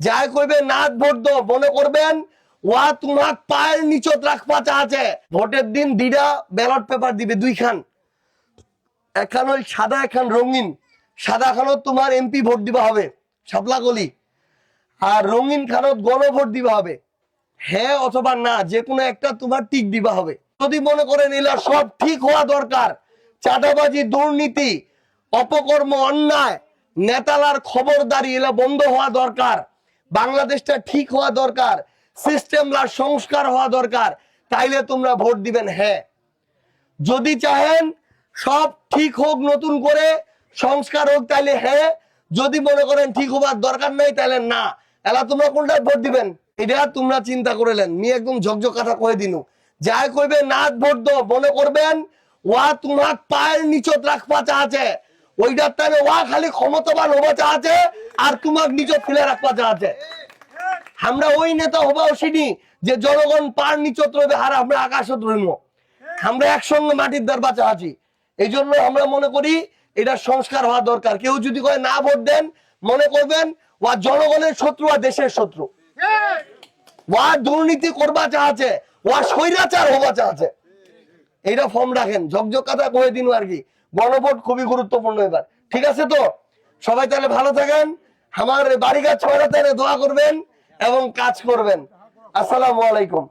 যাই করবে নাচ ভোট দো মনে করবেন ওয়া তোমার পায়ের নিচত রাখবা আছে। ভোটের দিন দিটা ব্যালট পেপার দিবে দুই খান একখান ওই সাদা, একখান রঙিন। সাদা খানত তোমার এমপি ভোট দিবা হবে, শাপলা গলি। আর রঙিন খানত গণভোট দিবা হবে। হ্যাঁ অথবা না যে কোনো একটা তোমার টিক দিবা হবে। যদি মনে করেন এলা সব ঠিক হওয়া দরকার, চাঁদাবাজি, দুর্নীতি, অপকর্ম, অন্যায়, নেতালার খবরদারি এলা বন্ধ হওয়া দরকার। বাংলাদেশটা ঠিক হওয়া দরকার সিস্টেমলার সংস্কার হওয়া দরকার, তাইলে তোমরা ভোট দিবেন হ্যাঁ। যদি চাহেন সব ঠিক হোক, নতুন করে সংস্কার হোক, তাইলে হ্যাঁ। যদি মনে করেন ঠিক হবার দরকার নাই তাহলে না। এলা তোমরা কোনটা ভোট দিবেন? এটা তোমরা চিন্তা করেলেন মি একদম ঝকঝক কথা কয়ে দিনু। যাই কইবে, না ভোট দো মনে করবেন, ওয়া তোমার পায়ের নিচত রাখবা আছে। ওইটার তাহলে ওয়া খালি ক্ষমতাবান হবা আছে আর তোমার নিচত ফেলে রাখবা আছে। আমরা ওই নেতা হবা ওসিনি যে জনগণ পার নিচত রইবে আর আমরা আকাশত রইব আমরা একসঙ্গে মাটির দ্বার বাঁচা আছি এই জন্য আমরা মনে করি এটা সংস্কার হওয়া দরকার। কেউ যদি কয় না ভোট দেন, মনে করবেন ওয়া জনগণের শত্রু আর দেশের শত্রু। ওয়া দুর্নীতি করবা চাচ্ছে ওয়া স্বৈরাচার হবা চাচ্ছে এইটা ফর্ম রাখেন। ঝকঝক কথা কয়ে দিন আর কি। গণভোট খুবই গুরুত্বপূর্ণ এবার। ঠিক আছে তো? সবাই তাহলে ভালো থাকেন। আমার বাড়ি গাছ ছড়াতে দোয়া করবেন এবং কাজ করবেন। আসসালামু আলাইকুম।